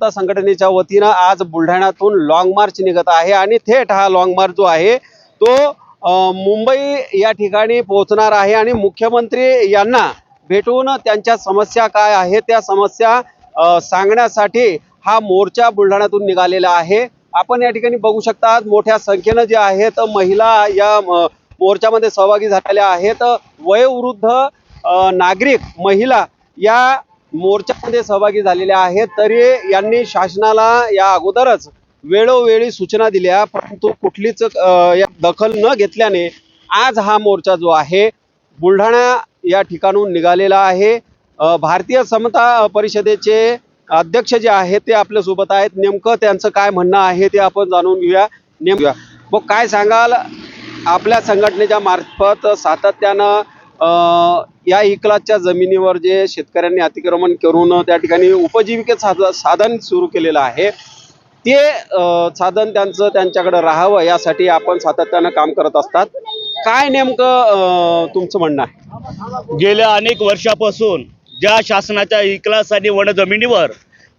जनता संघटनेच्या वतीनं आज बुलढाण्यातून लॉंग मार्च निघत आहे आणि थेट हा लॉंग मार्च जो आहे तो मुंबई या ठिकाणी पोहोचणार आहे आणि मुख्यमंत्री यांना भेटून त्यांच्या समस्या काय आहे त्या समस्या सांगण्यासाठी हा मोर्चा बुलढाण्यातून निघालेला आहे. आपण या ठिकाणी बघू शकता मोठ्या संख्येनं जे आहेत महिला या मोर्चामध्ये सहभागी झालेल्या आहेत. वयोवृद्ध नागरिक महिला या मोर्चामध्ये सहभागी झालेल्या आहेत तरी यांनी शासनाला या अगोदरच वेळोवेळी सूचना दिल्या परंतु कुठलीच दखल न घेतल्याने आज हा मोर्चा जो आहे बुलढाणा या ठिकाणून निघालेला आहे. भारतीय समता परिषदेचे अध्यक्ष जे आहेत ते आपल्यासोबत आहेत. नेमकं त्यांचं काय म्हणणं आहे ते आपण जाणून घेऊया. नेमकं मग काय सांगाल? आपल्या संघटनेच्या मार्फत सातत्यानं या इकलाच्या जमिनीवर जे शेतकऱ्यांनी अतिक्रमण करून त्या ठिकाणी उपजीविके साध साधन सुरू केलेलं आहे ते साधन त्यांचं त्यांच्याकडे राहावं यासाठी आपण सातत्यानं काम करत असतात. काय नेमकं तुमचं म्हणणं आहे? गेल्या अनेक वर्षापासून ज्या शासनाच्या इकलास आणि वन जमिनीवर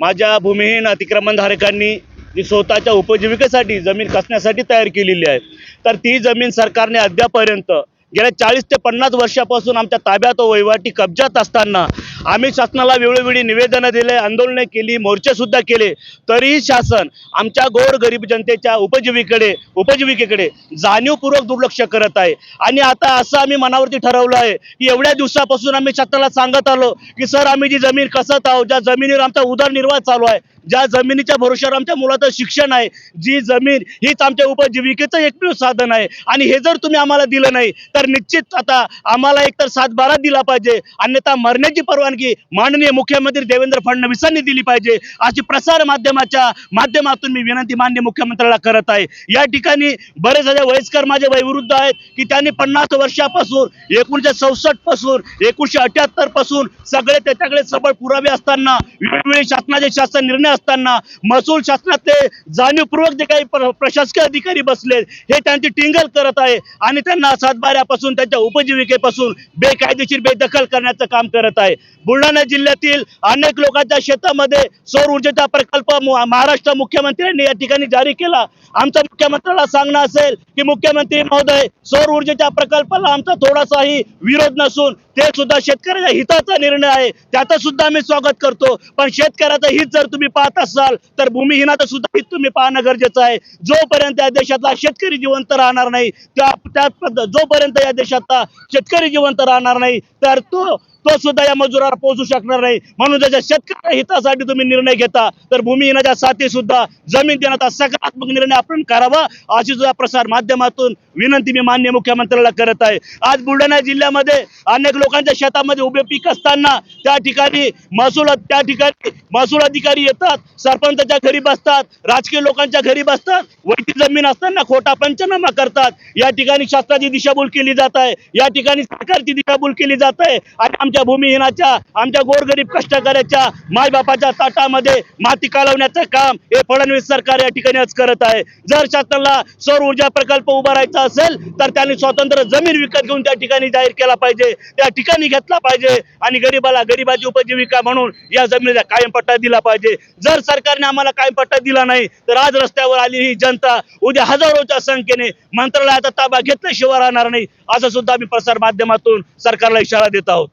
माझ्या भूमिहीन अतिक्रमणधारकांनी जी स्वतःच्या उपजीविकेसाठी जमीन कसण्यासाठी तयार केलेली आहे तर ती जमीन सरकारने अद्यापर्यंत गेल्या चाळीस ते पन्नास वर्षापासून आमच्या ताब्यात व वहिवाटी कब्जात असताना आम्ही शासनाला वेळोवेळी निवेदनं दिले आंदोलने केली मोर्चे सुद्धा केले. तरीही शासन आमच्या गोर गरीब जनतेच्या उपजीविकेकडे उपजीविकेकडे जाणीवपूर्वक दुर्लक्ष करत आहे. आणि आता असं आम्ही मनावरती ठरवलं आहे की एवढ्या दिवसापासून आम्ही शासनाला सांगत आलो की सर आम्ही जी जमीन कसत आहोत ज्या जमिनीवर आमचा उदरनिर्वाह चालू आहे ज्या जमिनीच्या भरोश्यावर आमच्या मुलाचं शिक्षण आहे जी जमीन हीच आमच्या उपजीविकेचं एकमेव साधन आहे. आणि हे जर तुम्ही आम्हाला दिलं नाही तर निश्चित आता आम्हाला एकतर सातबारा दिला पाहिजे. अन्यथा मरण्याची परवानगी माननीय मुख्यमंत्री देवेंद्र फडणवीसांनी दिली पाहिजे. अशी प्रसार माध्यमाच्या माध्यमातून मी विनंती मान्य मुख्यमंत्र्याला करत आहे. या ठिकाणी बरेच सारे वयस्कर माझे वयवृद्ध आहेत की त्यांनी पन्नास वर्षापासून एकोणीशे चौसष्टपासून एकोणीशे अठ्याहत्तरपासून सगळे त्याच्याकडे सबळ पुरावे असताना वेगवेगळे शासनाचे शासन निर्णय असताना महसूल शासनातले जाणीवपूर्वक जे काही प्रशासकीय अधिकारी बसले हे त्यांची टिंगल करत आहे. आणि त्यांना सातबाऱ्या सातबाऱ्यापासून त्यांच्या उपजीविकेपासून बेकायदेशीर बेदखल करण्याचं काम करत आहे. बुलढाणा जिल्ह्यातील अनेक लोकांच्या शेतामध्ये सौर ऊर्जेचा प्रकल्प महाराष्ट्र मुख्यमंत्र्यांनी या ठिकाणी जारी केला. आमच्या मुख्यमंत्र्याला सांगणं असेल की मुख्यमंत्री महोदय सौर ऊर्जेच्या प्रकल्पाला आमचा थोडासाही विरोध नसून ते सुद्धा शेतकऱ्याच्या हिताचा निर्णय आहे. त्याचं सुद्धा आम्ही स्वागत करतो. पण शेतकऱ्याचं हित जर तुम्ही पाहत असाल तर भूमिहीनाचं सुद्धा हित तुम्ही पाहणं गरजेचं आहे. जोपर्यंत या देशातला शेतकरी जिवंत राहणार नाही त्या त्या जोपर्यंत या देशातला शेतकरी जिवंत राहणार नाही तर तो तो सुद्धा या मजुराला पोहोचू शकणार नाही. म्हणून त्याच्या शेतकऱ्या हितासाठी तुम्ही निर्णय घेता. तर भूमिहीनाच्या साथी सुद्धा जमीन देण्याचा सकारात्मक निर्णय आपण करावा अशी सुद्धा प्रसार माध्यमातून विनंती मी मान्य मुख्यमंत्र्याला करत आहे. आज बुलढाणा जिल्ह्यामध्ये अनेक लोकांच्या शेतामध्ये उभे पीक असताना त्या ठिकाणी महसूल त्या ठिकाणी महसूल अधिकारी येतात सरपंचाच्या घरी बसतात राजकीय लोकांच्या घरी बसतात वैती जमीन असताना खोटा पंचनामा करतात. या ठिकाणी शासनाची दिशाभूल केली जात आहे. या ठिकाणी सरकारची दिशाभूल केली जात आहे. आणि आमच्या भूमिहीनाच्या आमच्या गोरगरीब कष्टकऱ्याच्या मायबापाच्या ताटामध्ये माती कालवण्याचं काम हे फडणवीस सरकार या ठिकाणी आज करत आहे. जर शासनाला सौर ऊर्जा प्रकल्प उभारायचा असेल तर त्यांनी स्वतंत्र जमीन विकत घेऊन त्या ठिकाणी जाहीर केला पाहिजे. त्या ठिकाणी घेतला पाहिजे आणि गरीबाला गरीबाची उपजीविका म्हणून या जमिनीला कायम पट्टा दिला पाहिजे. जर सरकारने आम्हाला कायम पट्टा दिला नाही तर आज रस्त्यावर आलेली ही जनता उद्या हजारोच्या संख्येने मंत्रालयाचा ताबा घेतल्याशिवाय राहणार नाही. असं सुद्धा आम्ही प्रसार माध्यमातून सरकारला इशारा देत आहोत.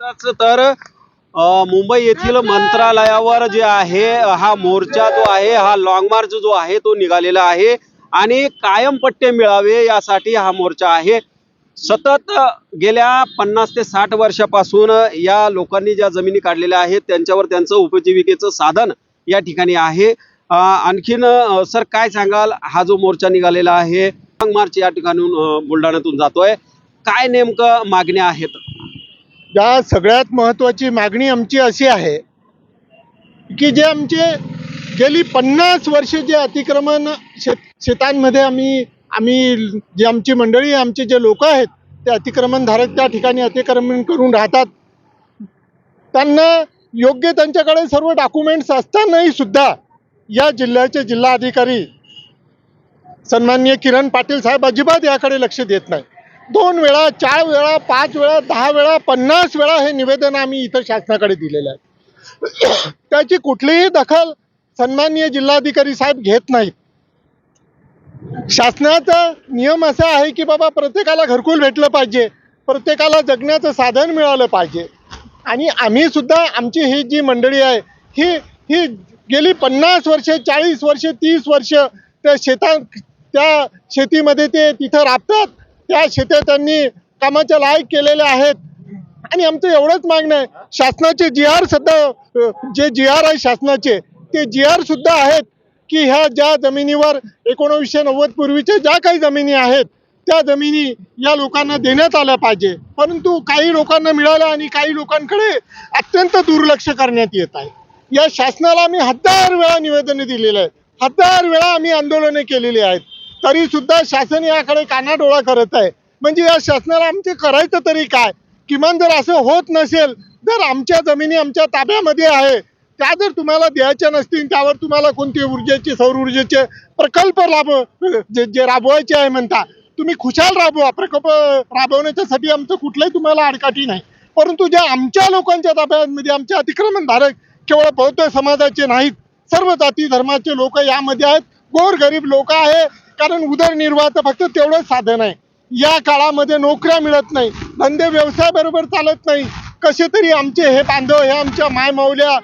तर मुंबई येथील मंत्रालयावर जे आहे हा मोर्चा जो आहे हा लॉंग मार्च जो आहे तो निघालेला आहे आणि कायम पट्टे मिळावे यासाठी हा मोर्चा आहे. सतत गेल्या पन्नास ते साठ वर्षापासून या लोकांनी ज्या जमिनी काढलेल्या आहेत त्यांच्यावर त्यांचं उपजीविकेचं साधन या ठिकाणी आहे. आणखीन सर काय सांगाल? हा जो मोर्चा निघालेला आहे लॉंग मार्च या ठिकाणून बुलढाण्यातून जातोय. काय नेमकं मागण्या आहेत? या सगळ्यात महत्त्वाची मागणी आमची अशी आहे की जे आमचे गेली पन्नास वर्षे जे अतिक्रमण शेत शेतांमध्ये आम्ही आम्ही जे आमची मंडळी आमचे जे लोक आहेत ते अतिक्रमणधारक त्या ठिकाणी अतिक्रमण करून राहतात. त्यांना योग्य त्यांच्याकडे सर्व डॉक्युमेंट्स असतानाही सुद्धा या जिल्ह्याचे जिल्हाधिकारी सन्माननीय किरण पाटील साहेब अजिबात याकडे लक्ष देत नाही दोन वेळा चार वेळा पाच वेळा दहा वेळा पन्नास वेळा हे निवेदन आम्ही इथं शासनाकडे दिलेलं आहे. त्याची कुठलीही दखल सन्माननीय जिल्हाधिकारी साहेब घेत नाहीत. शासनाचा नियम असा आहे की बाबा प्रत्येकाला घरकुल भेटलं पाहिजे प्रत्येकाला जगण्याचं साधन मिळालं पाहिजे. आणि आम्ही सुद्धा आमची ही जी मंडळी आहे ही ही गेली पन्नास वर्ष चाळीस वर्ष तीस वर्ष त्या शेता त्या शेतीमध्ये ते तिथं राबतात. त्या शेत्या त्यांनी कामाच्या लायक केलेल्या आहेत. आणि आमचं एवढंच मागणं आहे. शासनाचे जी आर सध्या जे जी आर आहे शासनाचे ते जी आर सुद्धा आहेत की ह्या ज्या जमिनीवर एकोणवीसशे नव्वद पूर्वीच्या ज्या काही जमिनी आहेत त्या जमिनी या लोकांना देण्यात आल्या पाहिजे. परंतु काही लोकांना मिळाल्या आणि काही लोकांकडे अत्यंत दुर्लक्ष करण्यात येत आहे. या शासनाला आम्ही हजार वेळा निवेदने दिलेले आहेत हजार वेळा आम्ही आंदोलने केलेली आहेत. तरी सुद्धा शासन याकडे कानाडोळा करत आहे. म्हणजे या शासनाला आमचे करायचं तरी काय? किमान जर असं होत नसेल जर आमच्या जमिनी आमच्या ताब्यामध्ये आहे त्या जर तुम्हाला द्यायच्या नसतील त्यावर तुम्हाला कोणते ऊर्जेचे सौर ऊर्जेचे प्रकल्प राब जे जे राबवायचे आहे म्हणता तुम्ही खुशाल राबवा. प्रकल्प राबवण्याच्यासाठी आमचं कुठलंही तुम्हाला आडकाठी नाही. परंतु ज्या आमच्या लोकांच्या ताब्यामध्ये आमचे अतिक्रमणधारक केवळ बौद्ध समाजाचे नाहीत सर्व जाती धर्माचे लोक यामध्ये आहेत. गोर गरीब लोक आहे. कारण उदरनिर्वाहाचं फक्त तेवढंच साधन आहे. या काळामध्ये नोकऱ्या मिळत नाही धंदे व्यवसाय बरोबर चालत नाही. कसे तरी आमचे हे बांधव हे आमच्या मायमावल्या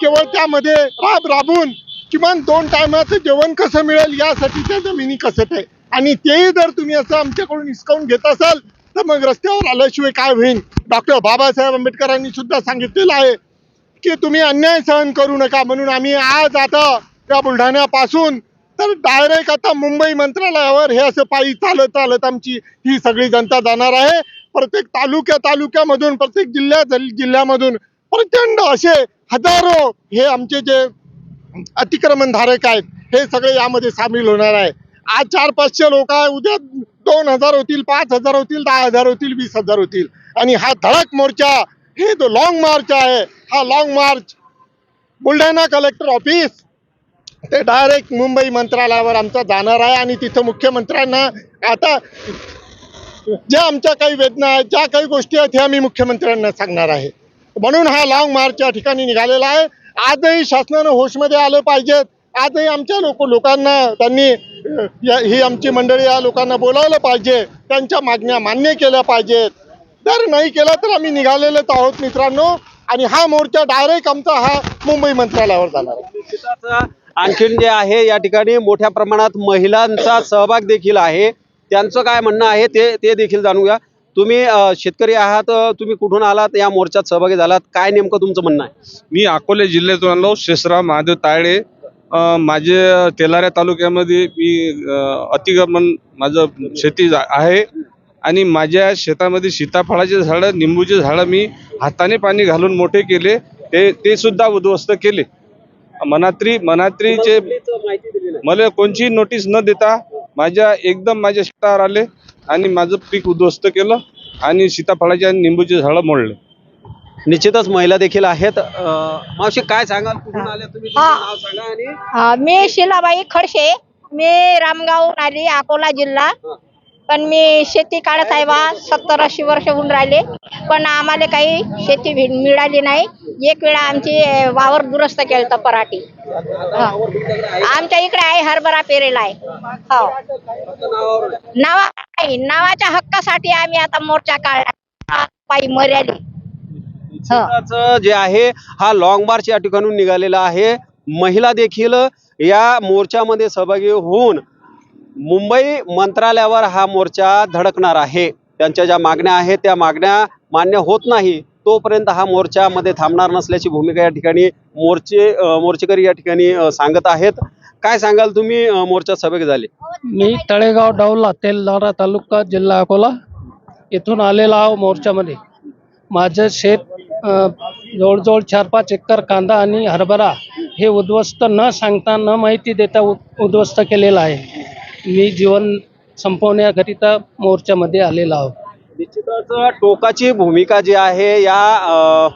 केवळ त्यामध्ये राब राबून किमान दोन टायमाचं जेवण कसं मिळेल यासाठी त्या जमिनी कसत आहे? आणि तेही जर तुम्ही असं आमच्याकडून हिसकावून घेत असाल तर मग रस्त्यावर आल्याशिवाय काय होईल डॉक्टर बाबासाहेब आंबेडकरांनी सुद्धा सांगितलेलं आहे की तुम्ही अन्याय सहन करू नका म्हणून आम्ही आज आता या बुलढाण्यापासून तर डायरेक्ट आता मुंबई मंत्रालयावर हे असं पायी चालत चालत आमची ही सगळी जनता जाणार आहे. प्रत्येक तालुक्या तालुक्यामधून प्रत्येक जिल्ह्या जिल्ह्यामधून प्रचंड असे हजारो हे आमचे जे अतिक्रमण धारक आहेत हे सगळे यामध्ये सामील होणार आहे. आज चार पाचशे लोक आहे उद्या दोन हजार होतील पाच हजार होतील दहा हजार होतील वीस हजार होतील. आणि हा धडक मोर्चा हे जो लॉंग मार्च आहे हा long march Buldhana collector office ते डायरेक्ट मुंबई मंत्रालयावर आमचा जाणार आहे आणि तिथं मुख्यमंत्र्यांना आता ज्या आमच्या काही वेदना आहेत ज्या काही गोष्टी आहेत ह्या आम्ही मुख्यमंत्र्यांना सांगणार आहे. म्हणून हा लाँग मार्च या ठिकाणी निघालेला आहे. आजही शासनानं होशमध्ये आलं पाहिजेत. आजही आमच्या लोक लोकांना त्यांनी ही आमची मंडळी या लोकांना बोलावलं पाहिजे. त्यांच्या मागण्या मान्य केल्या पाहिजेत. जर नाही केलं तर आम्ही निघालेलेच आहोत मित्रांनो. आणि हा मोर्चा डायरेक्ट आमचा हा मुंबई मंत्रालयावर जाणार आहे. आणखीन जे आहे या ठिकाणी मोठ्या प्रमाणात महिलांचा सहभाग देखील आहे. त्यांचं काय म्हणणं आहे ते ते देखील जाणून घ्या तुम्ही शेतकरी आहात तुम्ही कुठून आलात या मोर्चात सहभागी झालात काय नेमकं तुमचं म्हणणं आहे? मी अकोले जिल्ह्यातून आलो शेषराव महादेव ताळे माझे तेलाऱ्या तालुक्यामध्ये मी अतिगमन माझं शेती आहे. आणि माझ्या शेतामध्ये सीताफळाचे झाडं निंबूचे झाडं मी हाताने पाणी घालून मोठे केले. ते ते सुद्धा उद्ध्वस्त केले. मनात्री मनात्रीचे माहिती दिली नाही. मला कोणची नोटीस न देता माझ्या एकदम माझ्या शेतावर आले आणि माझं पीक उद्ध्वस्त केलं आणि सीताफळाचे आणि निंबूचे झाडं मोडले. निश्चितच महिला देखील आहेत. अ, मावशी काय सांगाल? कुठून आल्या तुम्ही? तुमचं. नाव सांगा आणि हा, मी शिलाबाई खडशे मी रामगावहून आली अकोला जिल्हा. पण मी शेती काढत आहे बा सत्तर ऐंशी वर्ष होऊन राहिले. पण आम्हाला काही शेती मिळाली नाही. एक वेळा आमची अं, वावर दुरुस्त केलं तर पराठी. हा. आमच्या इकडे आहे हरभरा पेरेला आहे. हो. नावा नाही नावाच्या हक्कासाठी आम्ही आता मोर्चा काढला. पायी हो. निश्चितच जे आहे हा लॉंग मार्च या ठिकाणून निघालेला आहे. महिला देखील या मोर्चामध्ये सहभागी होऊन मुंबई मंत्रालयावर हा मोर्चा धडकणार आहे. त्यांच्या ज्या मागण्या आहेत त्या मागण्या मान्य होत नाही तोपर्यंत हा मोर्चामध्ये थांबणार नसल्याची भूमिका या ठिकाणी मोर्चे मोर्चेकरी या ठिकाणी सांगत आहेत. काय सांगाल तुम्ही मोर्चा मोर्चात झाले? मी तळेगाव डावला तेलदारा तालुका जिल्हा अकोला इथून आलेला आहो मोर्चामध्ये. माझं शेत जवळजवळ चार पाच एकर कांदा आणि हरभरा हे उद्ध्वस्त न सांगता न माहिती देता उद्ध्वस्त केलेलं आहे. मी जीवन संपवण्याकरिता मोर्चामध्ये आलेला आहो निश्चितच टोकाची भूमिका जी आहे या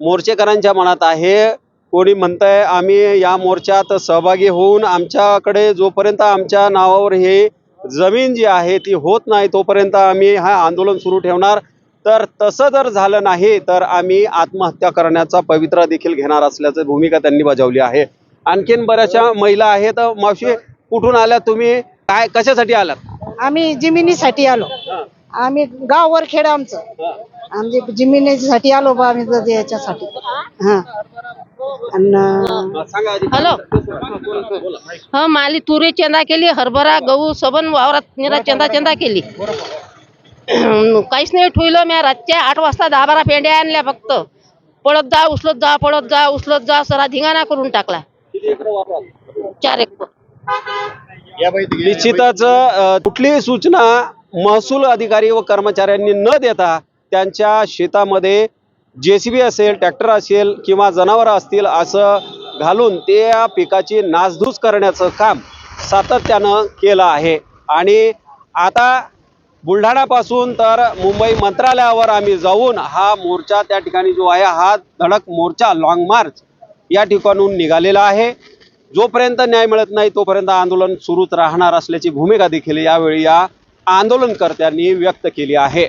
मोर्चेकरांच्या मनात आहे. कोणी म्हणतंय आम्ही या मोर्चात सहभागी होऊन आमच्याकडे जोपर्यंत आमच्या नावावर हे जमीन जी आहे ती होत नाही तोपर्यंत आम्ही हा आंदोलन सुरू ठेवणार. तर तसं जर झालं नाही तर आम्ही आत्महत्या करण्याचा पवित्रा देखील घेणार असल्याची भूमिका त्यांनी बजावली आहे. आणखीन बऱ्याचशा महिला आहेत. मावशी कुठून आल्या तुम्ही? काय कशासाठी आलात? आम्ही जमिनीसाठी आलो. आम्ही गाव वरखेड आमचं. आमची जमिनीसाठी आलो बा आम्ही याच्यासाठी. हा. आणि सांगा आधी. हॅलो. हा माली तुरी चंदा केली हरभरा गहू सबन वावरात निरा चंदा चंदा केली. काहीच नाही ठेवलं मी रातच्या आठ वाजता दहा बारा पेंड्या आणल्या फक्त. पळत जा उचलत जा पळत जा उचलत जा सरा धिंगाणा करून टाकला. चार एक निश्चितच कुठलीही सूचना महसूल अधिकारी व कर्मचाऱ्यांनी न देता त्यांच्या शेतामध्ये जेसीबी असेल ट्रॅक्टर असेल किंवा जनावरं असतील असं घालून त्या पिकाची नासधूस करण्याचं काम सातत्यानं केलं आहे. आणि आता बुलढाणापासून तर मुंबई मंत्रालयावर आम्ही जाऊन हा मोर्चा त्या ठिकाणी जो आहे हा धडक मोर्चा लाँग मार्च या ठिकाणून निघालेला आहे. जोपर्यंत न्याय मिळत नाही तोपर्यंत आंदोलन सुरूच राहणार असल्याची भूमिका देखील यावेळी या आंदोलनकर्त्यांनी व्यक्त केली आहे.